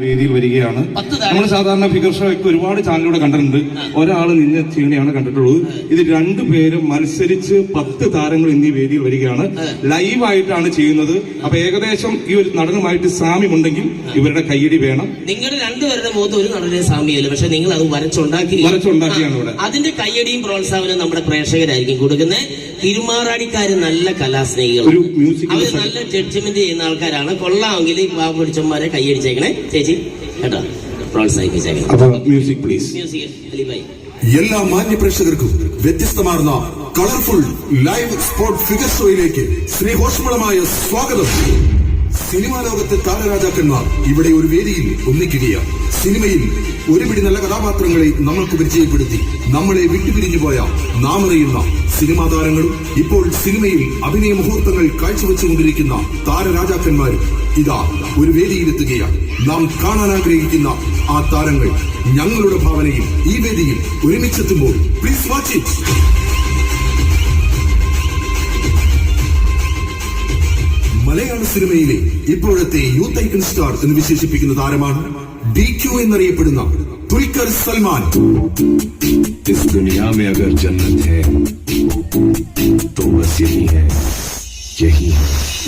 വേദിയിൽ വരികയാണ്. നമ്മൾ സാധാരണ ഫിഗർ ഷോ ഒക്കെ ഒരുപാട് ചാനലിലൂടെ കണ്ടിട്ടുണ്ട്. ഒരാൾ നിന്നെ ക്ഷീണിയാണ് കണ്ടിട്ടുള്ളത്. ഇത് രണ്ടുപേരും മത്സരിച്ച് പത്ത് താരങ്ങൾ ഇന്ന് ഈ വേദിയിൽ വരികയാണ്. ലൈവായിട്ടാണ് ചെയ്യുന്നത്. അപ്പൊ ഏകദേശം ഈ ഒരു നടനുമായിട്ട് സാമ്യമുണ്ടെങ്കിൽ ഇവരുടെ കൈയടി വേണം. നിങ്ങൾ രണ്ടുപേരുടെ മുഖത്ത് ഒരു നടനെ സാമ്യമില്ല. പക്ഷെ നിങ്ങൾ അത് വരച്ചുണ്ടാക്കി. വരച്ചുണ്ടാക്കിയാണ് ഇവിടെ. അതിന്റെ കൈയടിയും പ്രോത്സാഹനവും നമ്മുടെ പ്രേക്ഷകരായിരിക്കും കൊടുക്കുന്നത് തിരുമാറാടിക്കാര് നല്ല കലാസ്നേഹികൾ അവർ നല്ല ജഡ്ജ്മെന്റ് ചെയ്യുന്ന ആൾക്കാരാണ്. കൊള്ളാമെങ്കിൽ ഈ പാവപ്പെടിച്ചന്മാരെ കൈയടിച്ചേക്കണേ ചേച്ചി. കേട്ടോ? പ്രോത്സാഹിപ്പിച്ചേക്കണേ അപ്പൊ മ്യൂസിക് പ്ലീസ് മ്യൂസിക് അലിബായി. എല്ലാ മാന്യ പ്രേക്ഷകർക്കും വ്യത്യസ്തമാർന്ന കളർഫുൾ ലൈവ് സ്പോർട്സ് ഫിഗർ ഷോയിലേക്ക് ശ്രീഹോഷ്മളമായ സ്വാഗതം. സിനിമാ ലോകത്തെ താരരാജാക്കന്മാർ ഇവിടെ ഒരു വേദിയിൽ ഒന്നിക്കുകയാണ്. സിനിമയിൽ ഒരുപിടി നല്ല കഥാപാത്രങ്ങളെ നമ്മൾക്ക് പരിചയപ്പെടുത്തി നമ്മളെ വിട്ടുപിരിഞ്ഞു പോയ നാം അറിയുന്ന സിനിമാ താരങ്ങളും ഇപ്പോൾ സിനിമയിൽ അഭിനയ മുഹൂർത്തങ്ങൾ കാഴ്ചവെച്ചുകൊണ്ടിരിക്കുന്ന താരരാജാക്കന്മാരും ഇതാ ഒരു വേദിയിലെത്തുകയാണ്. നാം കാണാൻ ആഗ്രഹിക്കുന്ന ആ താരങ്ങൾ ഞങ്ങളുടെ ഭാവനയിൽ ഈ വേദിയിൽ ഒരുമിച്ചെത്തുമ്പോൾ പ്ലീസ് വാച്ച് ഇറ്റ് സിനിമയിലെ ഇപ്പോഴത്തെ യൂത്ത് ഐക്കൺ സ്റ്റാർ എന്ന് വിശേഷിപ്പിക്കുന്ന താരമാണ് ഡി ക്യു എന്നറിയപ്പെടുന്ന തുൽക്കർ സൽമാൻ.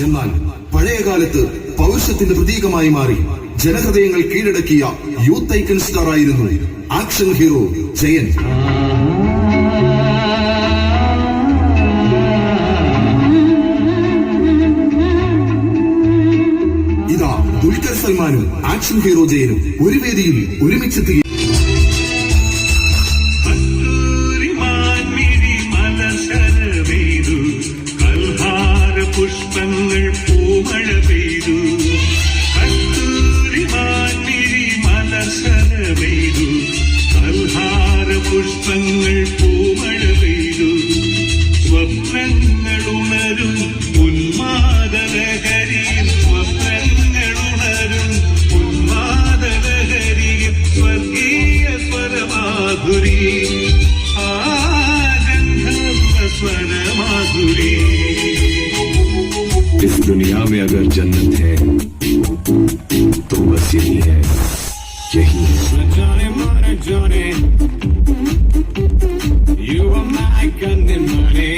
എന്നാൽ പഴയ കാലത്ത് പൗരുഷത്തിന്റെ പ്രതീകമായി മാറി ജനഹൃദയങ്ങൾ കീഴടക്കിയ യൂത്ത് ഐക്കൺ സ്റ്റാർ ആയിരുന്നു ആക്ഷൻ ഹീറോ ജയൻ. സൽമാനും ആക്ഷൻ ഹീറോ ജയനും ഒരു വേദിയിൽ ഒരുമിച്ചെത്തുക money.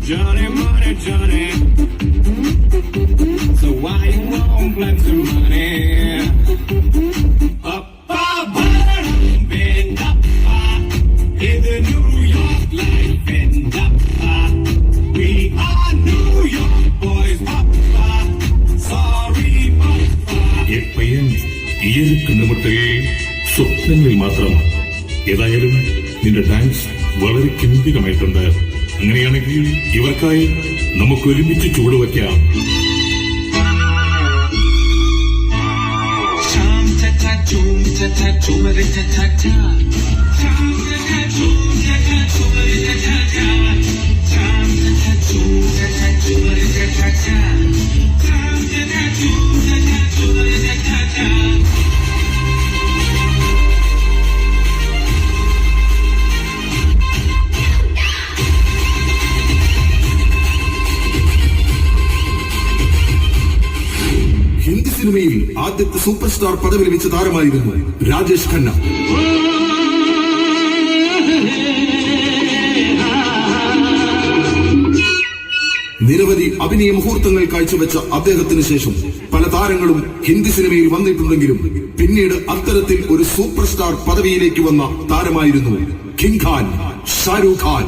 Johnny, money, Johnny. So why you won't blend some money? Up, up, bend up, in the New York life, bend up. We are New York boys, Papa. Sorry, പയ്യൻ ഈയർക്ക് നിമിത്തേ സ്വപ്നങ്ങളിൽ മാത്രം ഏതായാലും നിന്റെ dance വളരെ കിന്തികമായിട്ടുണ്ട് അങ്ങനെയാണെങ്കിൽ ഇവർക്കായി നമുക്ക് ഒരുമിച്ച് ചുവടുവയ്ക്കാം വയ്ക്കാം. Chum സിനിമയിൽ ആദ്യത്തെ സൂപ്പർ സ്റ്റാർ പദവി ലഭിച്ച താരമായിരുന്നു രാജേഷ് ഖന്ന. നിരവധി അഭിനയ മുഹൂർത്തങ്ങൾ കാഴ്ചവെച്ച അദ്ദേഹത്തിന് ശേഷം പല താരങ്ങളും ഹിന്ദി സിനിമയിൽ വന്നിട്ടുണ്ടെങ്കിലും പിന്നീട് അത്തരത്തിൽ ഒരു സൂപ്പർ സ്റ്റാർ പദവിയിലേക്ക് വന്ന താരമായിരുന്നു കിങ് ഖാൻ ഷാരൂഖ് ഖാൻ.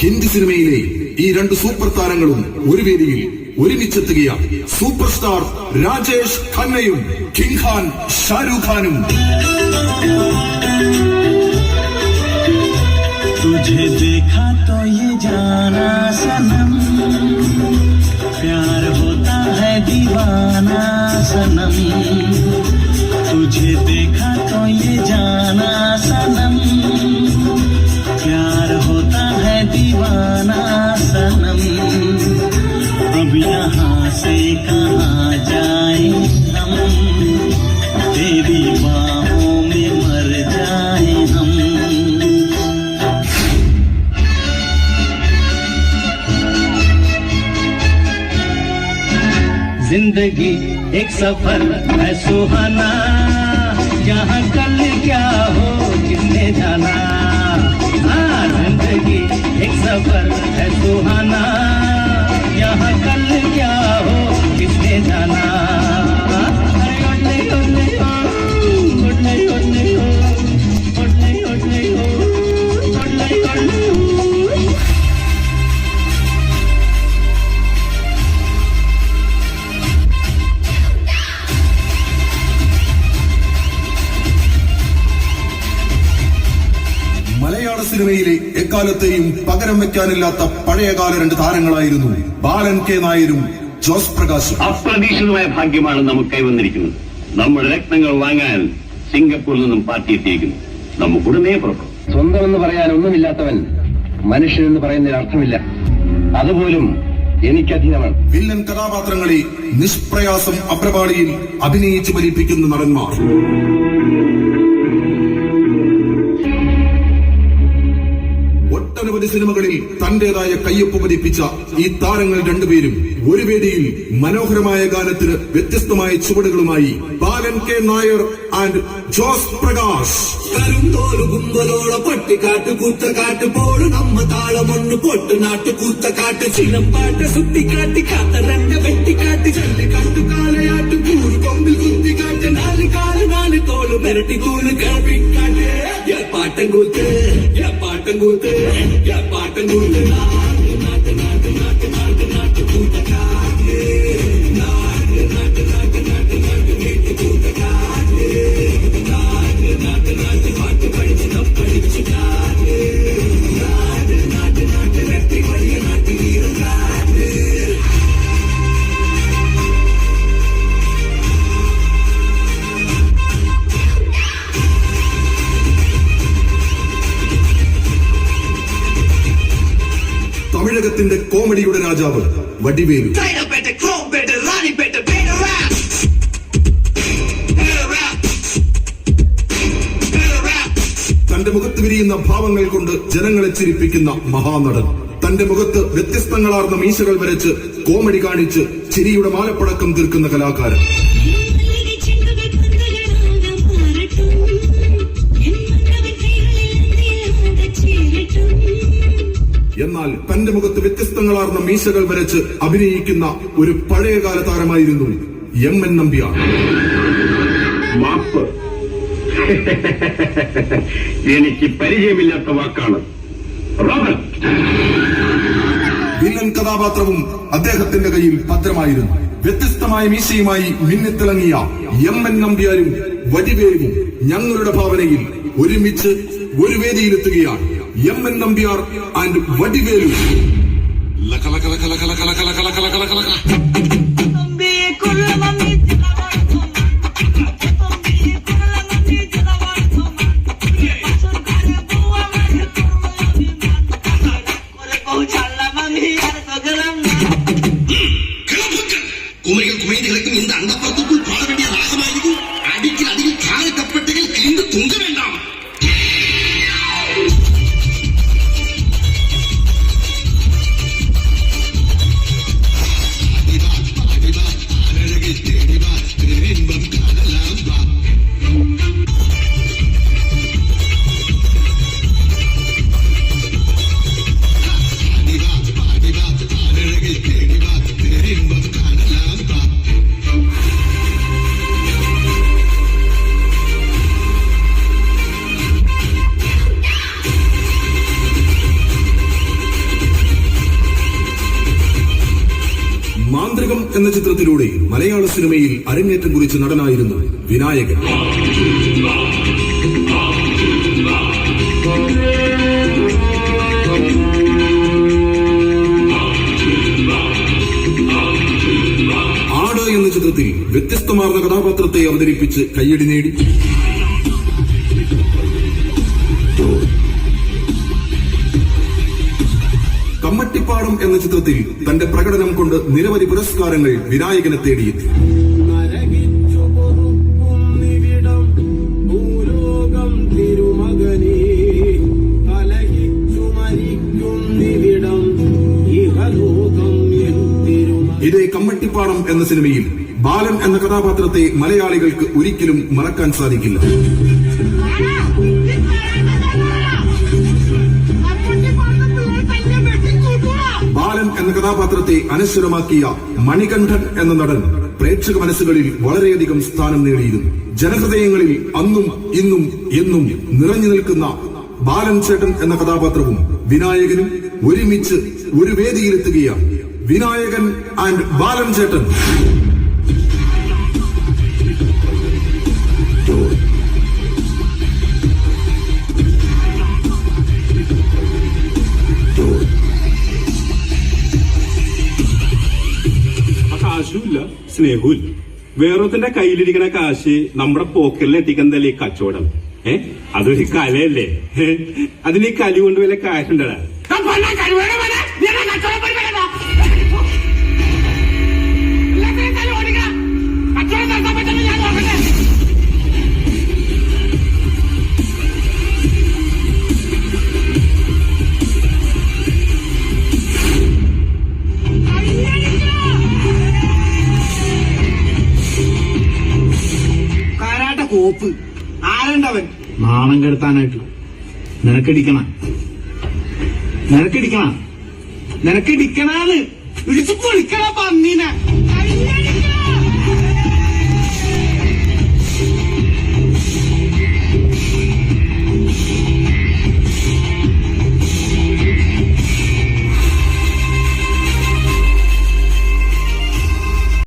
ഹിന്ദി സിനിമയിലെ ഈ രണ്ട് സൂപ്പർ താരങ്ങളും ഒരു വേദിയിൽ ഒരുമിച്ചെത്തുകയാണ് സൂപ്പർ സ്റ്റാർ രാജേഷ് ഖന്നയും കിങ് ഖാൻ ഷാരൂഖ് ഖാനും तुझे देखा तो ये जाना सनम प्यार होता है दीवाना सनम तुझे देखा जाए तेरी मर जाए हम। ज़िंदगी एक सफ़र है सुहाना। यहाँ कल क्या हो, किसने जाना? हाँ ज़िंदगी एक सफ़र है सुहाना। यहाँ कल क्या हो किसने जाना? എക്കാലത്തെയും പകരം വെക്കാനില്ലാത്ത പഴയകാല രണ്ട് താരങ്ങളായിരുന്നു ബാലൻ കെ നായരും ജോസ് പ്രകാശും. അപ്രതീക്ഷിതമായ ഭാഗ്യമാണ് നമുക്ക് കൈവന്നിരിക്കുന്നത് നമ്മുടെ രക്തങ്ങൾ വാങ്ങാൻ സിംഗപ്പൂരിൽ നിന്നും പാർട്ടി എത്തിയിരിക്കുന്നു. നമുക്ക് ഉടനെ പുറപ്പെടും. സ്വന്തം എന്ന് പറയാൻ ഒന്നുമില്ലാത്തവൻ മനുഷ്യനെന്ന് എന്ന് പറയുന്നതിൽ അർത്ഥമില്ല. അതുപോലും എനിക്കധീനമാണ് വില്ലൻ കഥാപാത്രങ്ങളെ നിഷ്പ്രയാസം അപ്രപാളിയിൽ അഭിനയിച്ചു ഫലിപ്പിക്കുന്ന നടന്മാർ. ഒട്ടനവധി സിനിമകളിൽ തന്റേതായ കയ്യൊപ്പ് പതിപ്പിച്ച ഈ താരങ്ങൾ രണ്ടുപേരും ഒരു വേദിയിൽ മനോഹരമായ ഗാനത്തിന് വ്യത്യസ്തമായ ചുവടുകളുമായി ബാലൻ കെ നായർ ആൻഡ് ജോസ് പ്രകാശ്. കരുന്തോൽ കുമ്പലോള പട്ടിക്കാട്ട് കൂത്തക്കാട്ട് നമ്മ കാൽ തോൾ മിരട്ടി തൂൽ കേൾപ്പിക്കാട്ട് rap. തന്റെ മുഖത്ത് വിരിയുന്ന ഭാവങ്ങൾ കൊണ്ട് ജനങ്ങളെ ചിരിപ്പിക്കുന്ന മഹാനടൻ. തന്റെ മുഖത്ത് വ്യത്യസ്തങ്ങളാർന്ന മീശകൾ വരച്ച് കോമഡി കാണിച്ച് ചിരിയുടെ മാലപ്പടക്കം തീർക്കുന്ന കലാകാരൻ. എന്നാൽ തന്റെ മുഖത്ത് വ്യത്യസ്തങ്ങളാർന്ന മീശകൾ വരച്ച് അഭിനയിക്കുന്ന ഒരു പഴയകാല താരമായിരുന്നു എം എൻ നമ്പ്യാർ. മാപ്പ്. എനിക്ക് പരിചയമില്ലാത്ത വാക്കാണ്. റോബർട്ട്. വില്ലൻ കഥാപാത്രവും അദ്ദേഹത്തിന്റെ കയ്യിൽ ഭദ്രമായിരുന്നു വ്യത്യസ്തമായ മീശയുമായി മിന്നിത്തിളങ്ങിയ എം എൻ നമ്പ്യാരും വരിവേരും ഞങ്ങളുടെ ഭാവനയിൽ ഒരുമിച്ച് ഒരു വേദിയിലെത്തുകയാണ്. M N Nambiar and Vadivelu ലക്ക ലക്ക ലക്ക ലക്ക ലക്ക ലക്ക ലക്ക ലക്ക ലക്ക ലക്ക എന്ന ചിത്രത്തിലൂടെ മലയാള സിനിമയിൽ അരങ്ങേറ്റം കുറിച്ച നടനായിരുന്നു വിനായകൻ. ആട് എന്ന ചിത്രത്തിൽ വ്യത്യസ്തമാർന്ന കഥാപാത്രത്തെ അവതരിപ്പിച്ച് കയ്യടി നേടി. കമ്മട്ടിപ്പാടം എന്ന ചിത്രത്തിൽ തന്റെ പ്രകടനം കൊണ്ട് നിരവധി പുരസ്കാരങ്ങൾ വിനായകനെ തേടിയെത്തി. ഇതേ കമ്മട്ടിപ്പാടം എന്ന സിനിമയിൽ ബാലൻ എന്ന കഥാപാത്രത്തെ മലയാളികൾക്ക് ഒരിക്കലും മറക്കാൻ സാധിക്കില്ല. കഥാപാത്രത്തെ അനശ്വരമാക്കിയ മണികണ്ഠൻ എന്ന നടൻ പ്രേക്ഷക മനസ്സുകളിൽ വളരെയധികം സ്ഥാനം നേടിയിരുന്നു. ജനഹൃദയങ്ങളിൽ അന്നും ഇന്നും എന്നും നിറഞ്ഞു നിൽക്കുന്ന ബാലൻ ചേട്ടൻ എന്ന കഥാപാത്രവും വിനായകനും ഒരുമിച്ച് ഒരു വേദിയിലെത്തുകയാണ്. വിനായകൻ ആൻഡ് ബാലൻ ചേട്ടൻ. കാശുമില്ല ഇല്ല വേറൊരുത്തിന്റെ കയ്യിലിരിക്കുന്ന കാശ് നമ്മുടെ പോക്കലിൽ എത്തിക്കുന്നതല്ലേ ഈ കച്ചവടം? ഏ? അതൊരു കലയല്ലേ? അതിന് ഈ കലി കൊണ്ട് വല്ല കാശുണ്ടടാ. നാണം കെടുത്താനായിട്ട് നിനക്കടിക്കണ. നിനക്കടിക്കണ. നിനക്കടിക്കണാന്ന്. വിളിച്ചു പൊളിക്കണ പന്നീനെ.